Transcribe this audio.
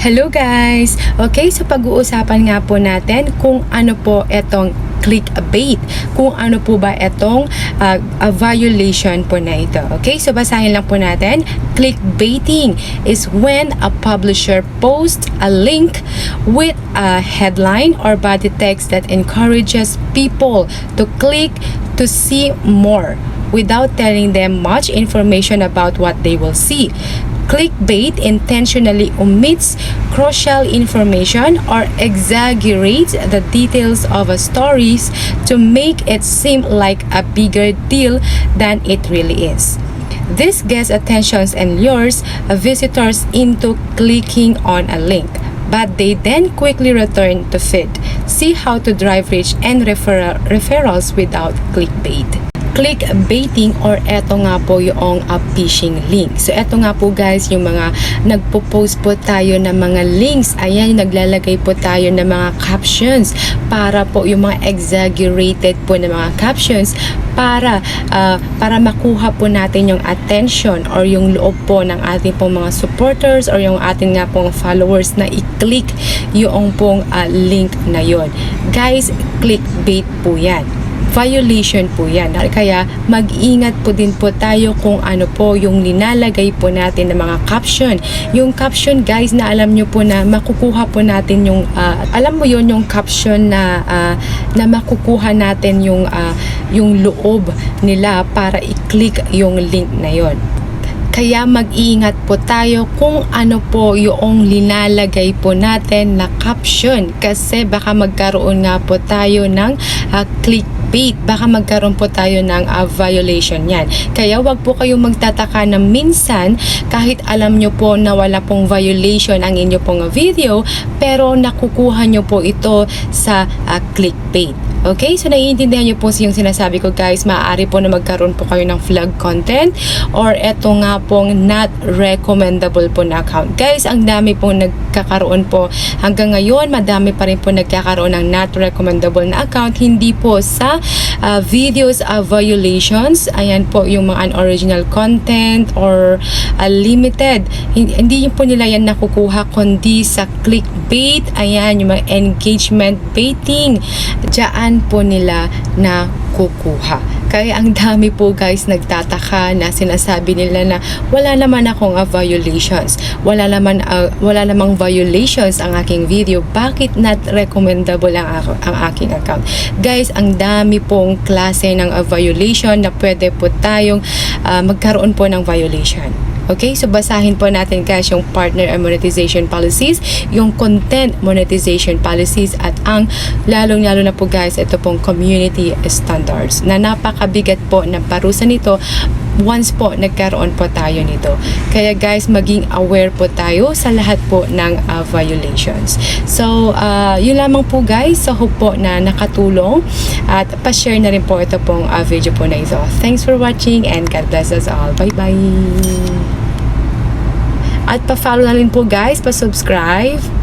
Hello guys! Okay, so pag-uusapan nga po natin kung ano po etong clickbait. Kung ano po ba etong uh, a violation po na ito. Okay, so basahin lang po natin. Clickbaiting is when a publisher posts a link with a headline or body text that encourages people to click to see more without telling them much information about what they will see. Clickbait intentionally omits crucial information or exaggerates the details of a story to make it seem like a bigger deal than it really is. This gets attentions and lures visitors into clicking on a link but they then quickly return to feed. See how to drive reach and referral, referrals without clickbait clickbaiting or eto nga po yung uh, phishing link. So eto nga po guys yung mga nagpo-post po tayo ng mga links. Ayan, naglalagay po tayo ng mga captions para po yung mga exaggerated po na mga captions para uh, para makuha po natin yung attention or yung loob po ng ating pong mga supporters or yung ating nga pong followers na i-click yung pong uh, link na yon. Guys, clickbait po yan violation po yan. Kaya mag-ingat po din po tayo kung ano po yung ninalagay po natin ng mga caption. Yung caption guys na alam nyo po na makukuha po natin yung, uh, alam mo yon yung caption na, uh, na makukuha natin yung, uh, yung loob nila para i-click yung link na yon. Kaya mag-iingat po tayo kung ano po yung linalagay po natin na caption kasi baka magkaroon nga po tayo ng uh, clickbait. Baka magkaroon po tayo ng uh, violation yan. Kaya wag po kayong magtataka na minsan kahit alam nyo po na wala pong violation ang inyo pong video pero nakukuha nyo po ito sa uh, clickbait. Okay? So, naiintindihan nyo po yung sinasabi ko guys. Maaari po na magkaroon po kayo ng flag content or eto nga pong not recommendable po na account. Guys, ang dami pong nagkakaroon po hanggang ngayon. Madami pa rin po nagkakaroon ng not recommendable na account. Hindi po sa uh, videos of violations. Ayan po yung mga unoriginal content or uh, limited. Hindi, hindi po nila yan nakukuha kundi sa clickbait. Ayan, yung mga engagement baiting. Diyan saan po nila na kukuha. Kaya ang dami po guys nagtataka na sinasabi nila na wala naman akong uh, violations. Wala naman uh, wala namang violations ang aking video. Bakit not recommendable ang, ang aking account? Guys, ang dami pong klase ng uh, violation na pwede po tayong uh, magkaroon po ng violation. Okay, so basahin po natin guys yung partner and monetization policies, yung content monetization policies at ang lalong-lalo na po guys ito pong community standards na napakabigat po ng parusa nito once po nagkaroon po tayo nito. Kaya guys, maging aware po tayo sa lahat po ng uh, violations. So, uh, yun lamang po guys. So, hope po na nakatulong at pa-share na rin po ito pong uh, video po na ito. Thanks for watching and God bless us all. Bye-bye! At pa-follow na rin po guys, pa-subscribe